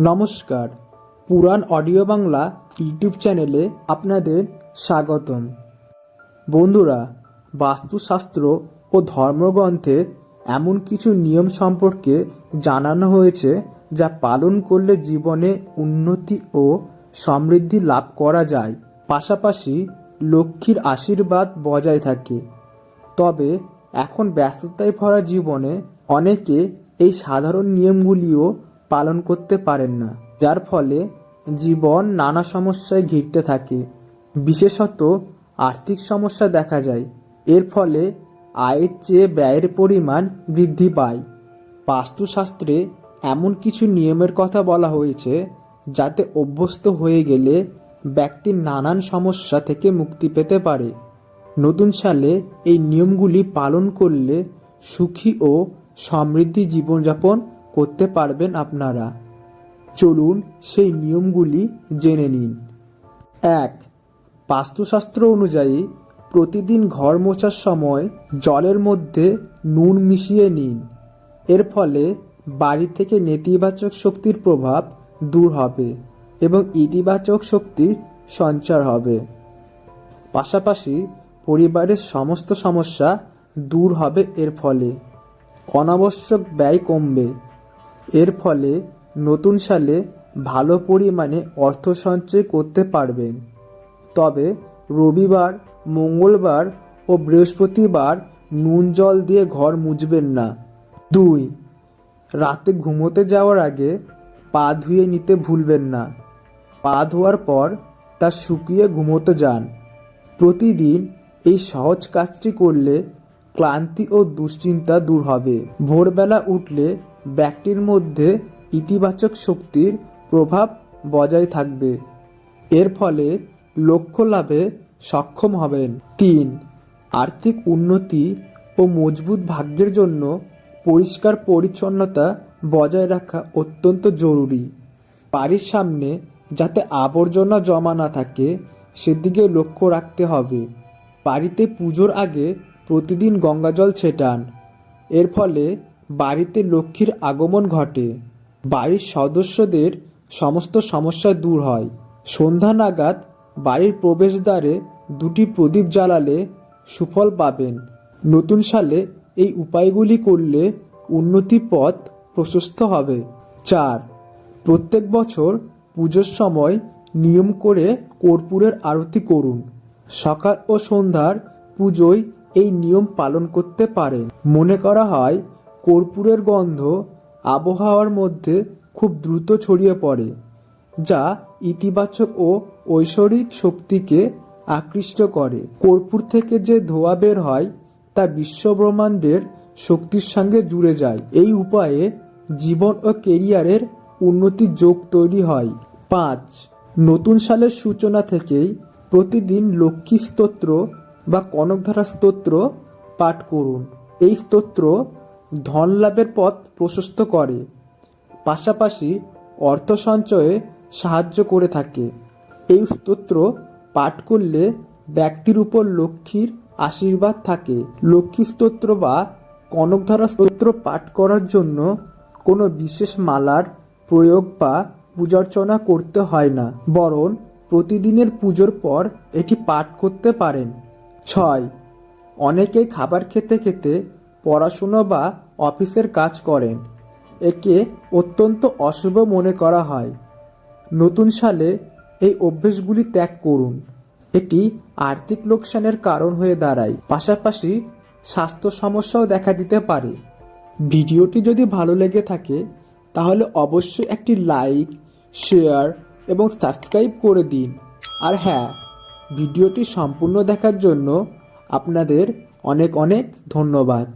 নমস্কার, পুরাণ audio Bangla YouTube চ্যানেলে আপনাদের স্বাগতম। বন্ধুরা, বাস্তুশাস্ত্র ও ধর্মগ্রন্থে এমন কিছু নিয়ম সম্পর্কে জানানো হয়েছে যা পালন করলে জীবনে উন্নতি ও সমৃদ্ধি লাভ করা যায়। পাশাপাশি লক্ষ্মীর আশীর্বাদ বজায় থাকে। তবে এখন ব্যস্ততায় ভরা জীবনে অনেকে এই সাধারণ নিয়মগুলিও পালন করতে পারেন না, যার ফলে জীবন নানা সমস্যায় ঘিরতে থাকে। বিশেষত আর্থিক সমস্যা দেখা যায়। এর ফলে আয়ের চেয়ে ব্যয়ের পরিমাণ বৃদ্ধি পায়। বাস্তুশাস্ত্রে এমন কিছু নিয়মের কথা বলা হয়েছে, যাতে অভ্যস্ত হয়ে গেলে ব্যক্তি নানান সমস্যা থেকে মুক্তি পেতে পারে। নতুন সালে এই নিয়মগুলি পালন করলে সুখী ও সমৃদ্ধি জীবনযাপন করতে পারবেন আপনারা। চলুন সেই নিয়মগুলি জেনে নিন। এক, বাস্তুশাস্ত্র অনুযায়ী প্রতিদিন ঘর মোছার সময় জলের মধ্যে নুন মিশিয়ে নিন। এর ফলে বাড়ি থেকে নেতিবাচক শক্তির প্রভাব দূর হবে এবং ইতিবাচক শক্তির সঞ্চার হবে। পাশাপাশি পরিবারের সমস্ত সমস্যা দূর হবে এর ফলে। অনাবশ্যক ব্যয় কমবে। এর ফলে নতুন সালে ভালো পরিমাণে অর্থ সঞ্চয় করতে পারবেন। তবে রবিবার, মঙ্গলবার ও বৃহস্পতিবার নুন জল দিয়ে ঘর মুছবেন না। দুই, রাতে ঘুমোতে যাওয়ার আগে পা ধুয়ে নিতে ভুলবেন না। পা ধোয়ার পর তা শুকিয়ে ঘুমোতে যান। প্রতিদিন এই সহজ কাজটি করলে ক্লান্তি ও দুশ্চিন্তা দূর হবে। ভোরবেলা উঠলে ব্যক্তির মধ্যে ইতিবাচক শক্তির প্রভাব বজায় থাকবে। এর ফলে লক্ষ্য লাভে সক্ষম হবেন। তিন, আর্থিক উন্নতি ও মজবুত ভাগ্যের জন্য পরিষ্কার পরিচ্ছন্নতা বজায় রাখা অত্যন্ত জরুরি। বাড়ির সামনে যাতে আবর্জনা জমা না থাকে, সেদিকে লক্ষ্য রাখতে হবে। বাড়িতে পুজোর আগে প্রতিদিন গঙ্গাজল ছেটান। এর ফলে বাড়িতে লক্ষ্মীর আগমন ঘটে। বাড়ির সদস্যদের সমস্ত সমস্যা দূর হয়। সন্ধ্যা নাগাদ বাড়ির প্রবেশদ্বারে দুটি প্রদীপ জ্বালালে সুফল পাবেন। নতুন সালে এই উপায়গুলি করলে উন্নতি পথ প্রশস্ত হবে। চার, প্রত্যেক বছর পুজোর সময় নিয়ম করে কর্পূরের আরতি করুন। সকাল ও সন্ধ্যার পুজোয় এই নিয়ম পালন করতে পারেন। মনে করা হয় কর্পূরের গন্ধ আবহাওয়ার মধ্যে খুব দ্রুত ছড়িয়ে পড়ে, যা ইতিবাচক ও ঐশ্বরিক শক্তিকে আকৃষ্ট করে। কর্পূর থেকে যে ধোয়া বের হয়, তা বিশ্বব্রহ্মাণ্ডের শক্তির সঙ্গে জুড়ে যায়। এই উপায়ে জীবন ও কেরিয়ারের উন্নতির যোগ তৈরি হয়। পাঁচ, নতুন সালের সূচনা থেকেই প্রতিদিন লক্ষ্মী স্তোত্র বা কনকধারা স্তোত্র পাঠ করুন। এই স্তোত্র ধন লাভের পথ প্রশস্ত করে, পাশাপাশি অর্থ সঞ্চয়ে সাহায্য করে থাকে। এই স্তোত্র পাঠ করলে ব্যক্তির উপর লক্ষ্মীর আশীর্বাদ থাকে। লক্ষ্মী স্তোত্র বা কনকধারা স্তোত্র পাঠ করার জন্য কোনো বিশেষ মালার প্রয়োগ বা পূজার্চনা করতে হয় না, বরং প্রতিদিনের পুজোর পর এটি পাঠ করতে পারেন। ছয় অনেকেই খাবার খেতে খেতে পড়াশুনো বা অফিসের কাজ করেন। একে অত্যন্ত অশুভ মনে করা হয়। নতুন সালে এই অভ্যেসগুলি ত্যাগ করুন। এটি আর্থিক লোকসানের কারণ হয়ে দাঁড়ায়। পাশাপাশি স্বাস্থ্য সমস্যাও দেখা দিতে পারে। ভিডিওটি যদি ভালো লেগে থাকে, তাহলে অবশ্যই একটি লাইক, শেয়ার এবং সাবস্ক্রাইব করে দিন। আর হ্যাঁ ভিডিওটি সম্পূর্ণ দেখার জন্য আপনাদের অনেক অনেক ধন্যবাদ।